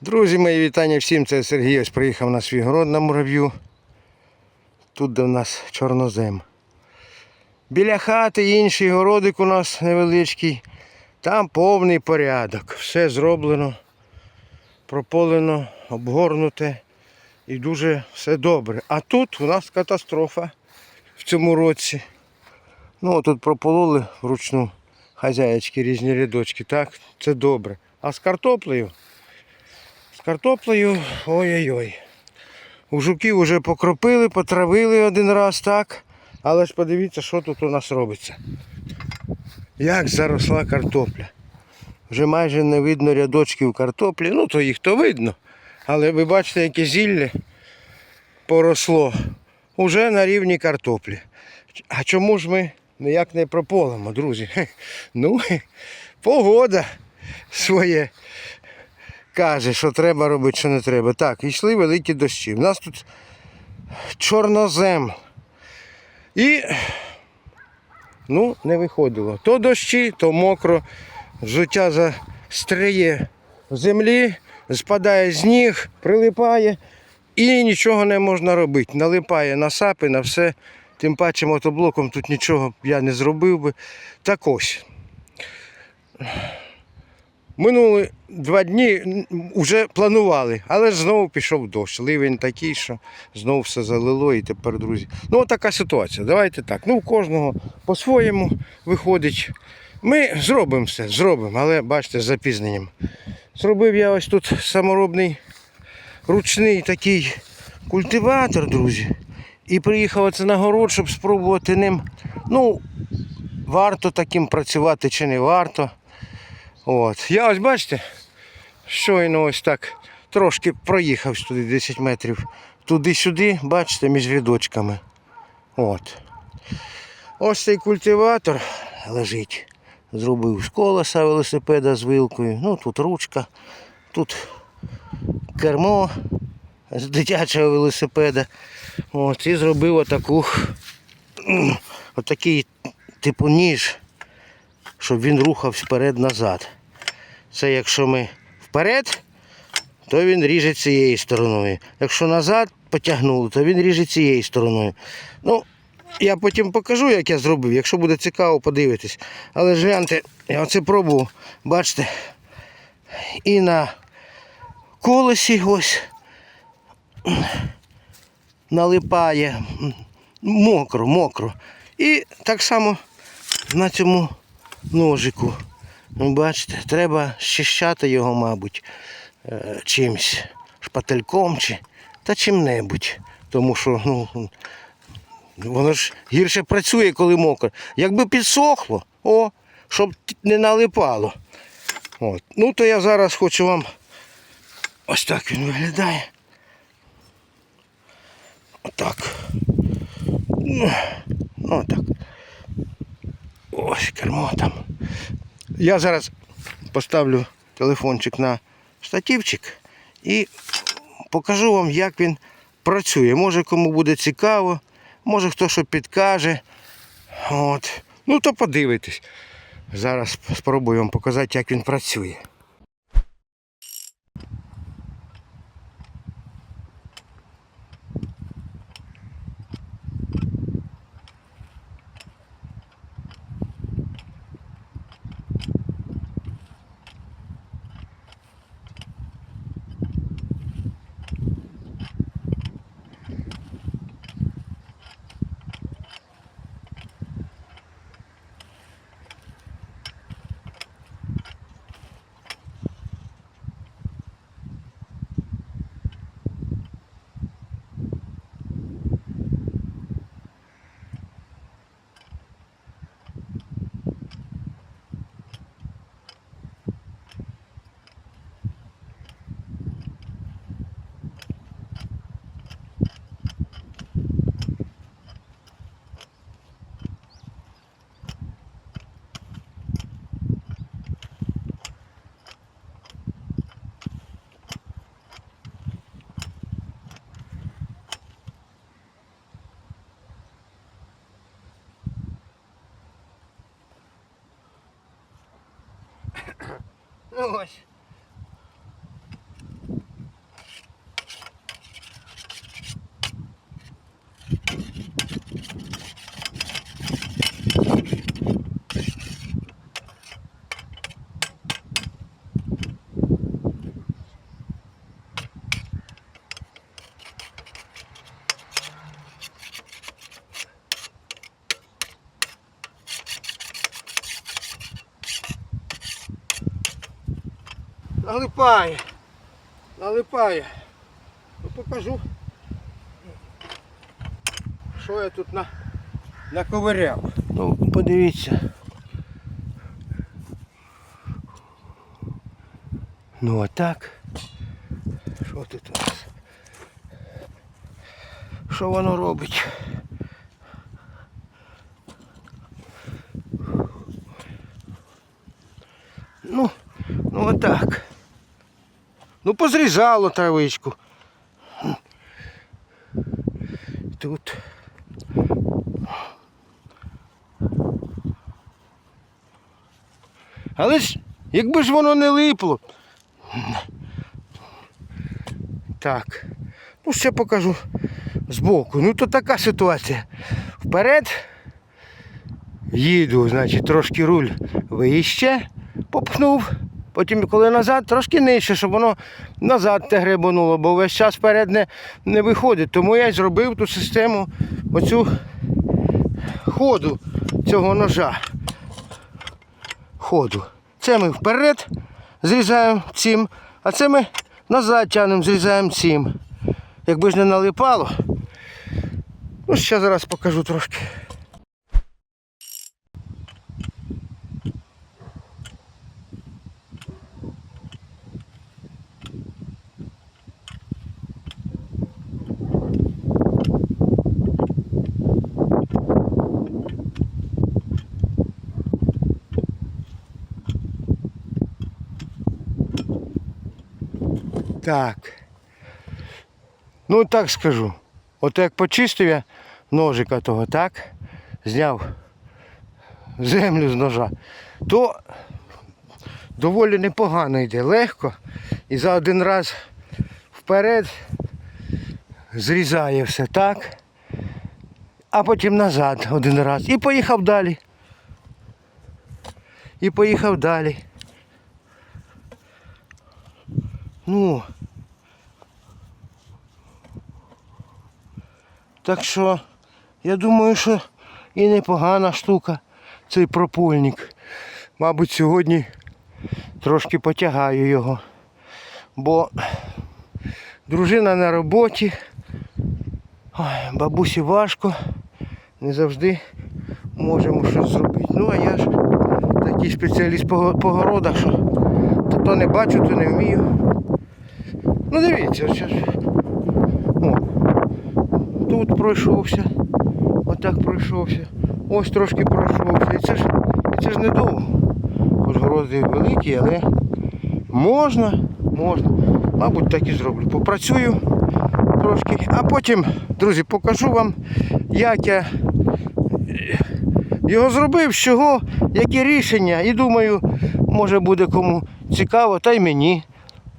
Друзі мої, вітання всім. Це Сергій ось приїхав на свій город на мурав'ю. Тут де в нас чорнозем. Біля хати інший городик у нас невеличкий. Там повний порядок. Все зроблено, прополено, обгорнуте і дуже все добре. А тут у нас катастрофа в цьому році. Ну, тут пропололи вручну хазяєчки різні рядочки. Так, це добре. А з картоплею картоплею ой-ой-ой. У жуків вже покропили, потравили один раз, так. Але ж подивіться, що тут у нас робиться. Як заросла картопля. Вже майже не видно рядочків картоплі. Ну, то їх то видно. Але ви бачите, яке зілля поросло. Уже на рівні картоплі. А чому ж ми ніяк не прополимо, друзі? Ну, погода своє каже, що треба робити, що не треба. Так, йшли великі дощі. У нас тут чорнозем. І ну, не виходило. То дощі, то мокро, взуття застряє в землі, спадає з ніг, прилипає і нічого не можна робити. Налипає на сапи, на все. Тим паче мотоблоком тут нічого я не зробив би. Так ось. Минули два дні вже планували, але знову пішов дощ. Ливень такий, що знову все залило і тепер, друзі. Ну, така ситуація. Давайте так. Ну, у кожного по-своєму виходить. Ми зробимо все, зробимо, але бачите, з запізненням. Зробив я ось тут саморобний ручний такий культиватор, друзі. І приїхав оце на город, щоб спробувати ним. Ну, варто таким працювати чи не варто. От. Я ось бачите, щойно ось так трошки проїхав туди 10 метрів. Туди-сюди, бачите, між рядочками. От. Ось цей культиватор лежить. Зробив з колеса велосипеда з вилкою. Ну тут ручка, тут кермо з дитячого велосипеда. От, і зробив отаку, отакий типу ніж, щоб він рухався вперед-назад. Це якщо ми вперед, то він ріже цією стороною. Якщо назад потягнули, то він ріже цією стороною. Ну, я потім покажу, як я зробив. Якщо буде цікаво, подивитись. Але ж гляньте, я оце пробував, бачите, і на колесі ось налипає. Мокро, мокро. І так само на цьому ножику. Ну, бачите, треба щищати його, мабуть, е, чимсь, шпательком чи та чим-небудь. Тому що ну, воно ж гірше працює, коли мокро. Якби підсохло, о, щоб не налипало. От. Ну, то я зараз хочу вам. Ось так він виглядає. Отак. Ну, ну так. Ось кермо там. Я зараз поставлю телефончик на штативчик і покажу вам, як він працює. Може кому буде цікаво, може хто що підкаже. От. Ну то подивитесь. Зараз спробую вам показати, як він працює. Ось. Налипає. Налипає. Ну, покажу. Що я тут на... наковиряв. Ну, подивіться. Ну а так. Що тут у нас? Що воно робить? Ну, ну отак. Ну позрізало травичку. Тут. Але ж, якби ж воно не липло. Так. Ну, ще покажу збоку. Ну то така ситуація. Вперед їду, значить, трошки руль вище, попхнув. Потім, коли назад, трошки нижче, щоб воно назад те гребануло, бо весь час вперед не, не виходить. Тому я й зробив ту систему, оцю ходу цього ножа. Ходу. Це ми вперед зрізаємо цим, а це ми назад тягнемо, зрізаємо цим. Якби ж не налипало. Ну, ще зараз покажу трошки. Так. Ну так скажу. От як почистив я ножика того, так, зняв землю з ножа, то доволі непогано йде, легко. І за один раз вперед зрізає все так, а потім назад один раз. І поїхав далі. І поїхав далі. Ну. Так що я думаю, що і непогана штука цей пропульник. Мабуть, сьогодні трошки потягаю його. Бо дружина на роботі. Ой, бабусі важко. Не завжди можемо щось зробити. Ну а я ж такий спеціаліст по, городах, що то, не бачу, то не вмію. Ну дивіться, ось. Тут пройшовся, отак пройшовся, ось трошки пройшовся. І це ж, це ж недовго. Хоч городи великі, але можна, можна. Мабуть, так і зроблю. Попрацюю трошки, а потім, друзі, покажу вам, як я е, його зробив, з чого, які рішення. І думаю, може буде кому цікаво, та й мені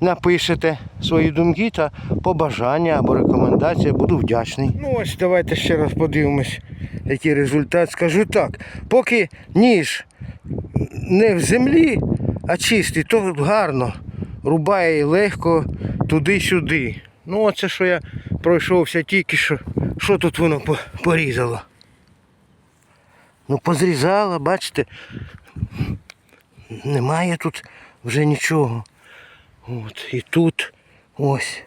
напишете свої думки та побажання або рекомендації, буду вдячний. Ну ось давайте ще раз подивимось, який результат. Скажу так, поки ніж не в землі, а чистий, то гарно. Рубає легко туди-сюди. Ну оце що я пройшовся тільки що. Що тут воно порізало? Ну позрізало, бачите. Немає тут вже нічого. От, і тут ось.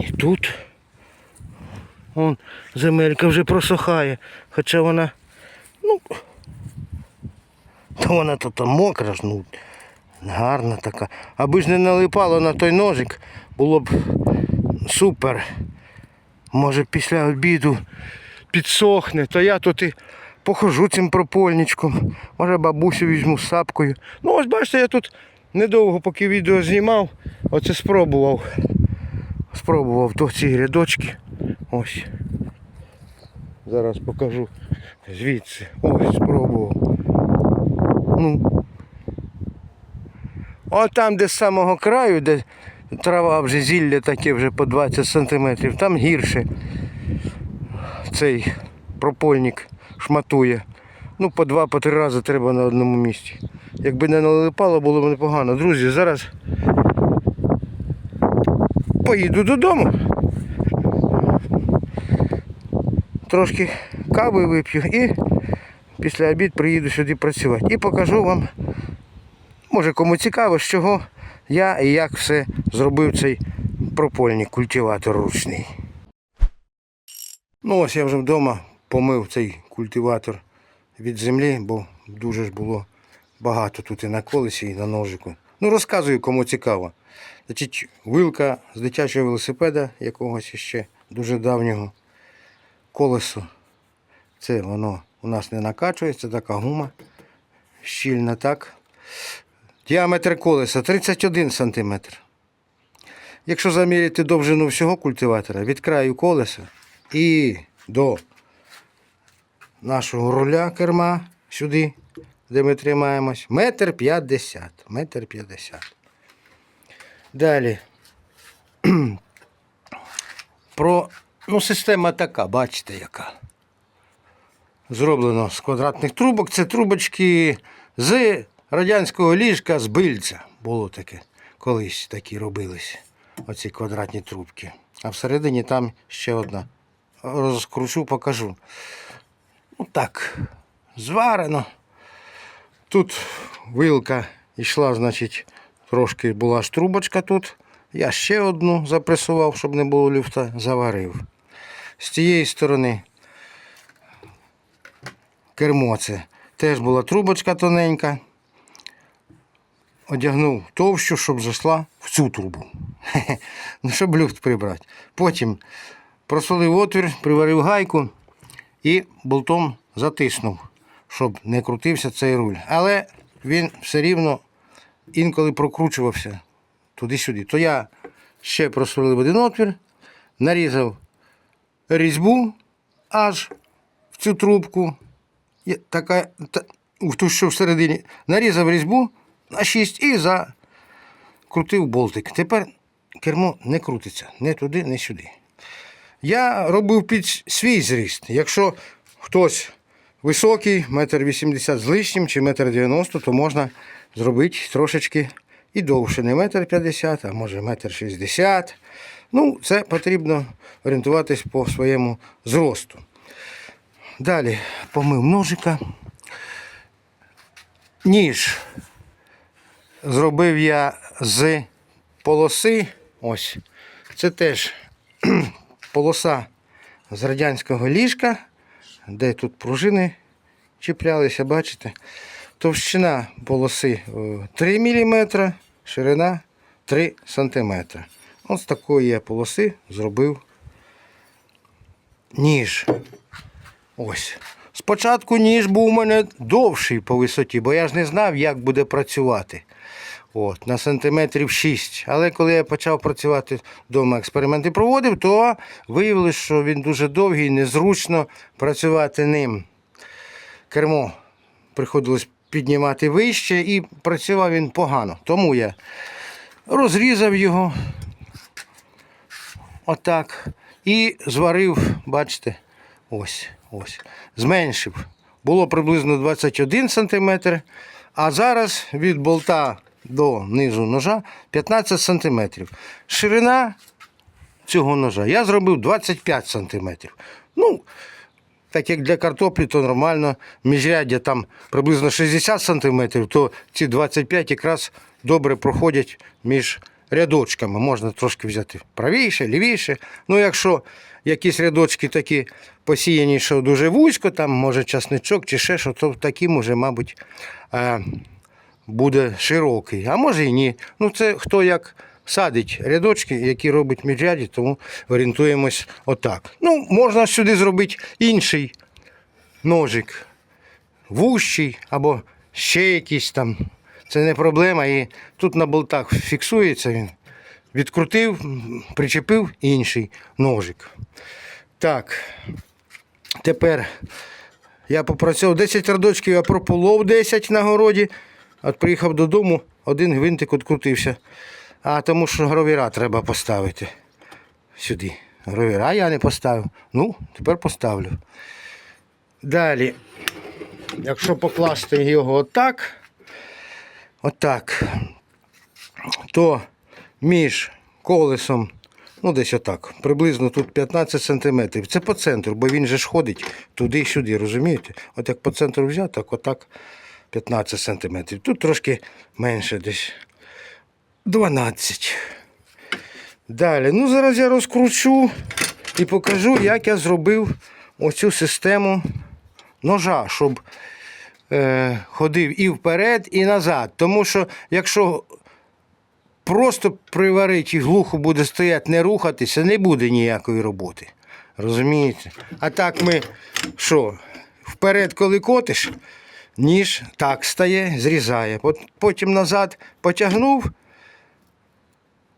І тут. Вон земелька вже просохає. Хоча вона, ну, то вона то там мокра ж, ну, гарна така. Аби ж не налипало на той ножик, було б супер. Може після обіду підсохне, то я тут і похожу цим пропольничком. Може бабусю візьму з сапкою. Ну ось бачите, я тут недовго, поки відео знімав, оце спробував. Спробував то ці рядочки. Ось. Зараз покажу звідси. Ось спробував. Ну. О там, де з самого краю, де трава вже зілля таке вже по 20 сантиметрів, там гірше цей пропольник шматує. Ну, по два, по три рази треба на одному місці. Якби не налипало, було б непогано. Друзі, зараз поїду додому. Трошки кави вип'ю і після обід приїду сюди працювати і покажу вам, може кому цікаво, з чого я і як все зробив цей пропольний культиватор ручний. Ну ось я вже вдома помив цей культиватор від землі, бо дуже ж було багато тут і на колесі, і на ножику. Ну розказую, кому цікаво. Значить, вилка з дитячого велосипеда якогось іще дуже давнього колесо. Це воно у нас не накачується, така гума щільна так. Діаметр колеса 31 см. Якщо заміряти довжину всього культиватора від краю колеса і до нашого руля керма сюди, де ми тримаємось, метр п'ятдесят. Метр п'ятдесят. Далі. Про ну, система така, бачите, яка. Зроблено з квадратних трубок. Це трубочки з радянського ліжка з бильця. Було таке. Колись такі робились. Оці квадратні трубки. А всередині там ще одна. Розкручу, покажу. Ну так, зварено. Тут вилка йшла, значить, трошки була ж трубочка тут. Я ще одну запресував, щоб не було люфта, заварив. З тієї сторони кермо це. Теж була трубочка тоненька. Одягнув товщу, щоб зайшла в цю трубу. Ну, щоб люфт прибрати. Потім просолив отвір, приварив гайку і болтом затиснув, щоб не крутився цей руль. Але він все рівно інколи прокручувався туди-сюди. То я ще просверлив один отвір, нарізав різьбу аж в цю трубку. Така, та, в ту, що всередині, нарізав різьбу на 6 і закрутив болтик. Тепер кермо не крутиться ні туди, ні сюди. Я робив під свій зріст. Якщо хтось високий, метр вісімдесят з лишнім чи метр дев'яносто, то можна зробити трошечки і довше, не метр п'ятдесят, а може метр шістдесят. Ну, це потрібно орієнтуватись по своєму зросту. Далі помив ножика. Ніж зробив я з полоси. Ось. Це теж полоса з радянського ліжка, де тут пружини чіплялися, бачите? Товщина полоси е, 3 мм, ширина 3 см. Ось такої я полоси зробив ніж. Ось. Спочатку ніж був у мене довший по висоті, бо я ж не знав, як буде працювати. От, на сантиметрів 6. Але коли я почав працювати вдома, експерименти проводив, то виявилось, що він дуже довгий, незручно працювати ним. Кермо приходилось піднімати вище і працював він погано. Тому я розрізав його отак і зварив, бачите, ось, ось, зменшив. Було приблизно 21 см, а зараз від болта до низу ножа 15 см. Ширина цього ножа я зробив 25 см. Ну, так як для картоплі, то нормально. Міжряддя там приблизно 60 см, то ці 25 якраз добре проходять між рядочками. Можна трошки взяти правіше, лівіше. Ну, якщо якісь рядочки такі посіяні, що дуже вузько, там може часничок чи ще що, то таким уже, мабуть, е, буде широкий. А може і ні. Ну, це хто як садить рядочки, які робить міжряді, тому орієнтуємось отак. Ну, можна сюди зробити інший ножик, вущий або ще якийсь там. Це не проблема. І тут на болтах фіксується він. Відкрутив, причепив інший ножик. Так. Тепер я попрацював 10 рядочків, я прополов 10 на городі. От приїхав додому, один гвинтик відкрутився. А тому що гровіра треба поставити сюди. Гровіра я не поставив. Ну, тепер поставлю. Далі, якщо покласти його отак, отак, то між колесом Ну, десь отак. Приблизно тут 15 сантиметрів. Це по центру, бо він же ж ходить туди-сюди, розумієте? От як по центру взяти, так отак 15 сантиметрів. Тут трошки менше десь 12. Далі. Ну, зараз я розкручу і покажу, як я зробив оцю систему ножа, щоб е, ходив і вперед, і назад. Тому що якщо просто приварить і глухо буде стояти, не рухатися, не буде ніякої роботи. Розумієте? А так ми що? Вперед, коли котиш, ніж так стає, зрізає. Потім назад потягнув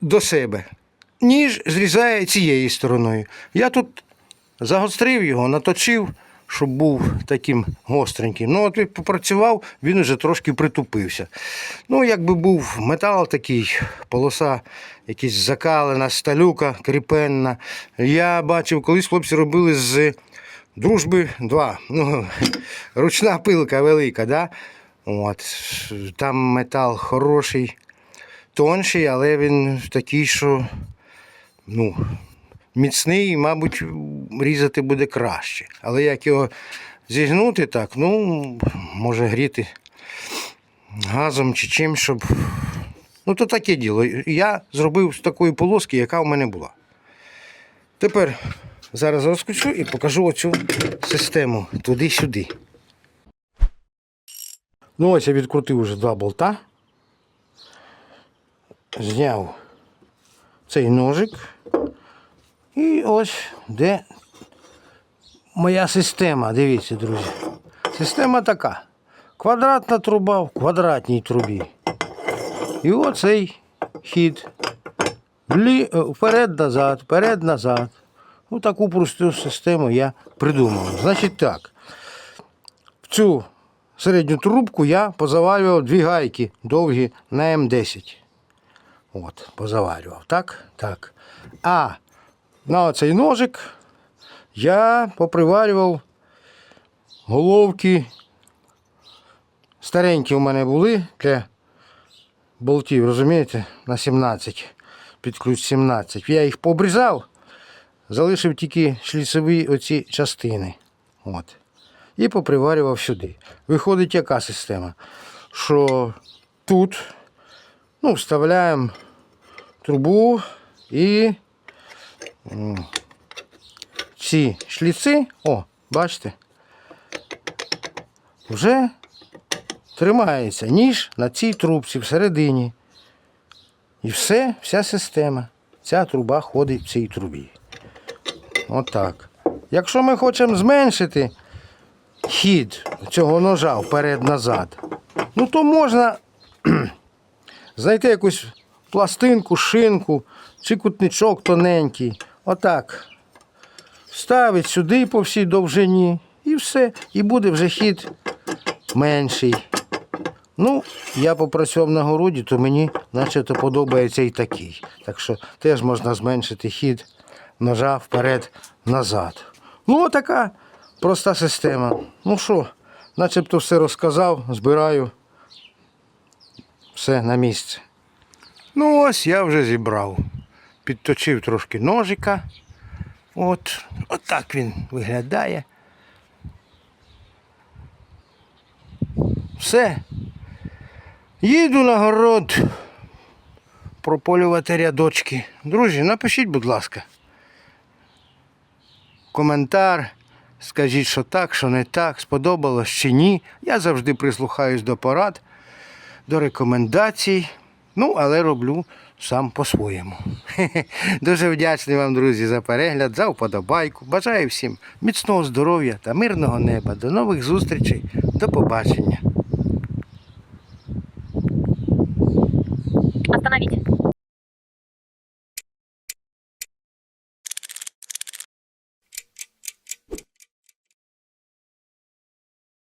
до себе. Ніж зрізає цією стороною. Я тут загострив його, наточив, щоб був таким гостреньким. Ну, от він попрацював, він уже трошки притупився. Ну, якби був метал такий, полоса якась закалена, сталюка, кріпенна. Я бачив, колись хлопці робили з дружби 2. Ну, ручна пилка велика, да? От. там метал хороший, тонший, але він такий, що ну, міцний, мабуть, різати буде краще. Але як його зігнути так, ну, може гріти газом чи чим, щоб. Ну, то таке діло. Я зробив з такої полоски, яка в мене була. Тепер зараз розкручу і покажу оцю систему туди-сюди. Ну, ось я відкрутив вже два болта. Зняв цей ножик. І ось де моя система. Дивіться, друзі. Система така. Квадратна труба в квадратній трубі. І оцей хід. Е, Вперед-назад, вперед-назад. Ну, таку просту систему я придумав. Значить так. В цю середню трубку я позаварював дві гайки довгі на М10. От, позаварював. Так? Так. А на оцей ножик я поприварював головки. Старенькі у мене були для болтів, розумієте, на 17, під ключ 17. Я їх пообрізав, залишив тільки шліцеві оці частини. От. І поприварював сюди. Виходить яка система? Що тут ну, вставляємо трубу і ці шліци, о, бачите, вже тримається ніж на цій трубці всередині. І все, вся система. Ця труба ходить в цій трубі. Отак. Якщо ми хочемо зменшити хід цього ножа вперед-назад, ну то можна знайти якусь пластинку, шинку чи кутничок тоненький. Отак. Ставить сюди по всій довжині і все. І буде вже хід менший. Ну, я попрацював на городі, то мені начебто подобається і такий. Так що теж можна зменшити хід ножа вперед-назад. Ну, така проста система. Ну що, начебто все розказав, збираю. Все на місце. Ну, ось я вже зібрав. Підточив трошки ножика. От, отак він виглядає. Все. Їду на город прополювати рядочки. Друзі, напишіть, будь ласка коментар. Скажіть, що так, що не так, сподобалось чи ні. Я завжди прислухаюсь до порад, до рекомендацій. Ну, але роблю сам по-своєму. Дуже вдячний вам, друзі, за перегляд, за вподобайку. Бажаю всім міцного здоров'я та мирного неба. До нових зустрічей, до побачення. Остановіть.